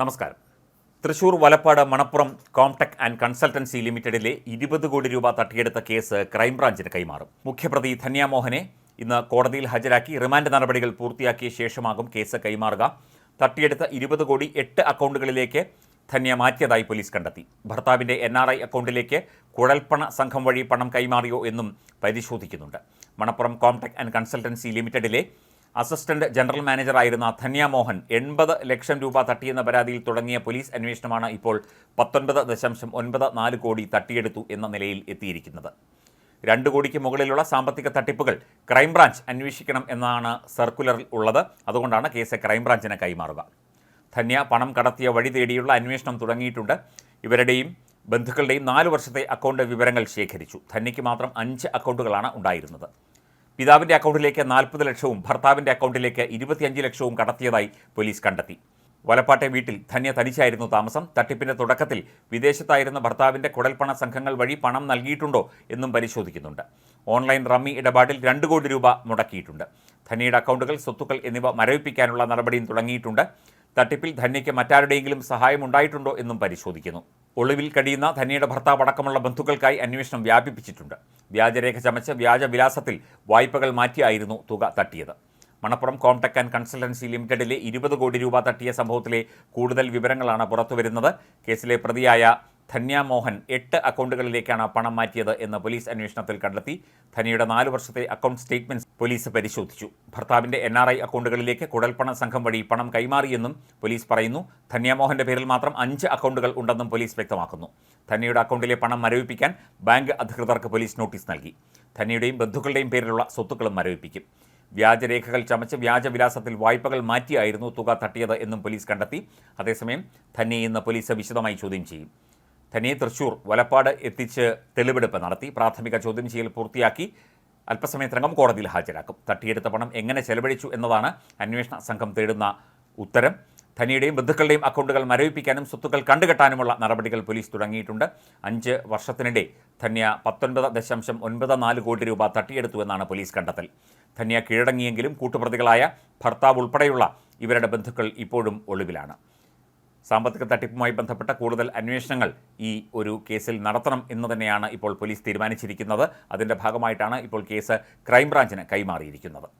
നമസ്കാരം. Thrissur Valappad Manappuram Comtech and consultancy ലിമിറ്റഡിലെ ഇരുപത് കോടി രൂപ തട്ടിയെടുത്ത കേസ് ക്രൈംബ്രാഞ്ചിന് കൈമാറും. മുഖ്യപ്രതി ധന്യാമോഹനെ ഇന്ന് കോടതിയിൽ ഹാജരാക്കി റിമാൻഡ് നടപടികൾ പൂർത്തിയാക്കിയ ശേഷമാകും കേസ് കൈമാറുക. തട്ടിയെടുത്ത ഇരുപത് കോടി എട്ട് അക്കൗണ്ടുകളിലേക്ക് ധന്യ മാറ്റിയതായി പോലീസ് കണ്ടെത്തി. ഭർത്താവിന്റെ എൻ ആർ ഐ അക്കൗണ്ടിലേക്ക് കുഴൽപ്പണ സംഘം വഴി പണം കൈമാറിയോ എന്നും പരിശോധിക്കുന്നുണ്ട്. മണപ്പുറം കോംടെക് ആൻഡ് കൺസൾട്ടൻസി ലിമിറ്റഡിലെ അസിസ്റ്റന്റ് ജനറൽ മാനേജറായിരുന്ന ധന്യ മോഹൻ എൺപത് ലക്ഷം രൂപ തട്ടിയെന്ന പരാതിയിൽ തുടങ്ങിയ പോലീസ് അന്വേഷണമാണ് ഇപ്പോൾ പത്തൊൻപത് ദശാംശം ഒൻപത് നാല് കോടി തട്ടിയെടുത്തു എന്ന നിലയിൽ എത്തിയിരിക്കുന്നത്. രണ്ട് കോടിക്ക് മുകളിലുള്ള സാമ്പത്തിക തട്ടിപ്പുകൾ ക്രൈംബ്രാഞ്ച് അന്വേഷിക്കണം എന്നാണ് സർക്കുലറിൽ ഉള്ളത്. അതുകൊണ്ടാണ് കേസ് ക്രൈംബ്രാഞ്ചിന് കൈമാറുക. ധന്യ പണം കടത്തിയ വഴി തേടിയുള്ള അന്വേഷണം തുടങ്ങിയിട്ടുണ്ട്. ഇവരുടെയും ബന്ധുക്കളുടെയും നാല് വർഷത്തെ അക്കൗണ്ട് വിവരങ്ങൾ ശേഖരിച്ചു. ധന്യയ്ക്ക് മാത്രം അഞ്ച് അക്കൗണ്ടുകളാണ് ഉണ്ടായിരുന്നത്. പിതാവിന്റെ അക്കൗണ്ടിലേക്ക് നാൽപ്പത് ലക്ഷവും ഭർത്താവിന്റെ അക്കൗണ്ടിലേക്ക് ഇരുപത്തിയഞ്ച് ലക്ഷവും കടത്തിയതായി പോലീസ് കണ്ടെത്തി. വലപ്പാട്ടെ വീട്ടിൽ ധന്യ തനിച്ചായിരുന്നു താമസം. തട്ടിപ്പിന്റെ തുടക്കത്തിൽ വിദേശത്തായിരുന്ന ഭർത്താവിന്റെ കുടൽപ്പണ സംഘങ്ങൾ വഴി പണം നൽകിയിട്ടുണ്ടോ എന്നും പരിശോധിക്കുന്നുണ്ട്. ഓൺലൈൻ റമ്മി ഇടപാടിൽ രണ്ട് കോടി രൂപ മുടക്കിയിട്ടുണ്ട്. ധന്യയുടെ അക്കൗണ്ടുകൾ സ്വത്തുക്കൾ എന്നിവ മരവിപ്പിക്കാനുള്ള നടപടിയും തുടങ്ങിയിട്ടുണ്ട്. തട്ടിപ്പിൽ ധന്യയ്ക്ക് മറ്റാരുടെയെങ്കിലും സഹായമുണ്ടായിട്ടുണ്ടോ എന്നും പരിശോധിക്കുന്നു. ഒളിവിൽ കഴിയുന്ന ധനിയുടെ ഭർത്താവ് അടക്കമുള്ള ബന്ധുക്കൾക്കായി അന്വേഷണം വ്യാപിപ്പിച്ചിട്ടുണ്ട്. വ്യാജരേഖ ചമച്ച് വ്യാജ വിലാസത്തിൽ വായ്പകൾ മാറ്റിയായിരുന്നു തുക തട്ടിയത്. മണപ്പുറം കോംടെക് ആൻഡ് കൺസൾട്ടൻസി ലിമിറ്റഡിലെ ഇരുപത് കോടി രൂപ തട്ടിയ സംഭവത്തിലെ കൂടുതൽ വിവരങ്ങളാണ് പുറത്തുവരുന്നത്. കേസിലെ പ്രതിയായ ധന്യ മോഹൻ എട്ട് അക്കൗണ്ടുകളിലേക്കാണ് പണം മാറ്റിയത് എന്ന് പോലീസ് അന്വേഷണത്തിൽ കണ്ടെത്തി. ധനിയുടെ നാല് വർഷത്തെ അക്കൗണ്ട് സ്റ്റേറ്റ്മെന്റ്സ് പോലീസ് പരിശോധിച്ചു. ഭർത്താവിന്റെ എൻ ആർ ഐ അക്കൗണ്ടുകളിലേക്ക് കുടൽപ്പണ സംഘം വഴി പണം കൈമാറിയെന്നും പോലീസ് പറയുന്നു. ധന്യാമോഹന്റെ പേരിൽ മാത്രം അഞ്ച് അക്കൗണ്ടുകൾ ഉണ്ടെന്നും പോലീസ് വ്യക്തമാക്കുന്നു. ധന്യയുടെ അക്കൗണ്ടിലെ പണം മരവിപ്പിക്കാൻ ബാങ്ക് അധികൃതർക്ക് പോലീസ് നോട്ടീസ് നൽകി. ധന്യയുടെയും ബന്ധുക്കളുടെയും പേരിലുള്ള സ്വത്തുക്കളും മരവിപ്പിക്കും. വ്യാജരേഖകൾ ചമച്ച് വ്യാജവിലാസത്തിൽ വായ്പകൾ മാറ്റിയായിരുന്നു തുക തട്ടിയത് എന്നും പോലീസ് കണ്ടെത്തി. അതേസമയം ധന്യയെ ഇന്ന് പോലീസ് വിശദമായി ചോദ്യം ചെയ്യും. ധന്യയെ തൃശൂർ വലപ്പാട് എത്തിച്ച് തെളിവെടുപ്പ് നടത്തി. പ്രാഥമിക ചോദ്യം ചെയ്യൽ പൂർത്തിയാക്കി. അല്പസമയത്തിനകം കോടതിയിൽ ഹാജരാക്കും. തട്ടിയെടുത്ത പണം എങ്ങനെ ചെലവഴിച്ചു എന്നതാണ് അന്വേഷണ സംഘം തേടുന്ന ഉത്തരം. ധനിയുടെയും ബന്ധുക്കളുടെയും അക്കൗണ്ടുകൾ മരവിപ്പിക്കാനും സ്വത്തുക്കൾ കണ്ടുകെട്ടാനുമുള്ള നടപടികൾ പോലീസ് തുടങ്ങിയിട്ടുണ്ട്. അഞ്ച് വർഷത്തിനിടെ ധന്യ പത്തൊൻപത് ദശാംശം ഒൻപത് നാല് കോടി രൂപ തട്ടിയെടുത്തു എന്നാണ് പോലീസ് കണ്ടെത്തൽ. ധന്യ കീഴടങ്ങിയെങ്കിലും കൂട്ടുപ്രതികളായ ഭർത്താവ് ഉൾപ്പെടെയുള്ള ഇവരുടെ ബന്ധുക്കൾ ഇപ്പോഴും ഒളിവിലാണ്. സാമ്പത്തിക തട്ടിപ്പുമായി ബന്ധപ്പെട്ട കൂടുതൽ അന്വേഷണങ്ങൾ ഈ ഒരു കേസിൽ നടത്തണം എന്ന് തന്നെയാണ് ഇപ്പോൾ പോലീസ് തീരുമാനിച്ചിരിക്കുന്നത്. അതിന്റെ ഭാഗമായിട്ടാണ് ഇപ്പോൾ കേസ് ക്രൈംബ്രാഞ്ചിന് കൈമാറിയിരിക്കുന്നത്.